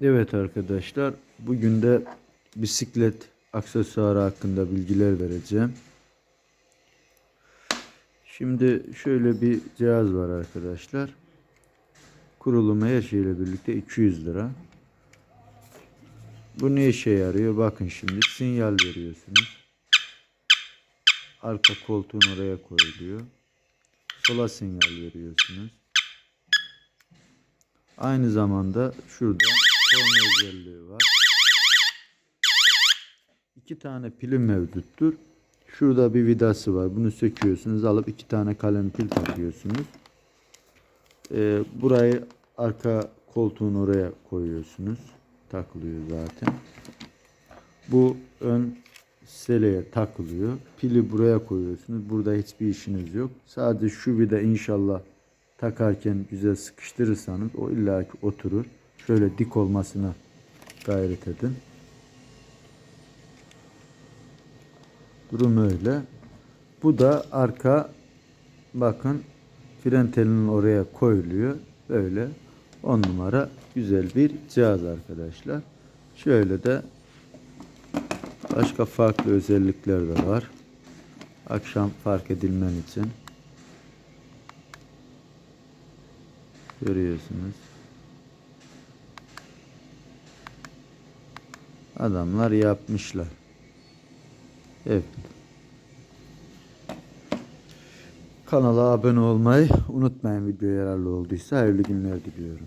Evet arkadaşlar, bugün de bisiklet aksesuarı hakkında bilgiler vereceğim. Şimdi şöyle bir cihaz var arkadaşlar. Kurulumu her şeyle birlikte 200 lira. Bu ne işe yarıyor? Bakın şimdi sinyal veriyorsunuz. Arka koltuğun oraya koyuluyor. Sola sinyal veriyorsunuz. Aynı zamanda şurada korna özelliği var. İki tane pili mevcuttur. Şurada bir vidası var. Bunu söküyorsunuz. Alıp iki tane kalem pil takıyorsunuz. Ee, burayı arka koltuğun oraya koyuyorsunuz. Takılıyor zaten. Bu ön seleye takılıyor. Pili buraya koyuyorsunuz. Burada hiçbir işiniz yok. Sadece şu vida inşallah takarken güzel sıkıştırırsanız o illaki oturur. Şöyle dik olmasına gayret edin. Durum öyle. Bu da arka bakın fren telinin oraya koyuluyor. Böyle 10 numara güzel bir cihaz arkadaşlar. Şöyle de başka farklı özellikler de var. Akşam fark edilmen için. Görüyorsunuz. Adamlar yapmışlar. Evet. Kanala abone olmayı unutmayın video yararlı olduysa hayırlı günler diliyorum.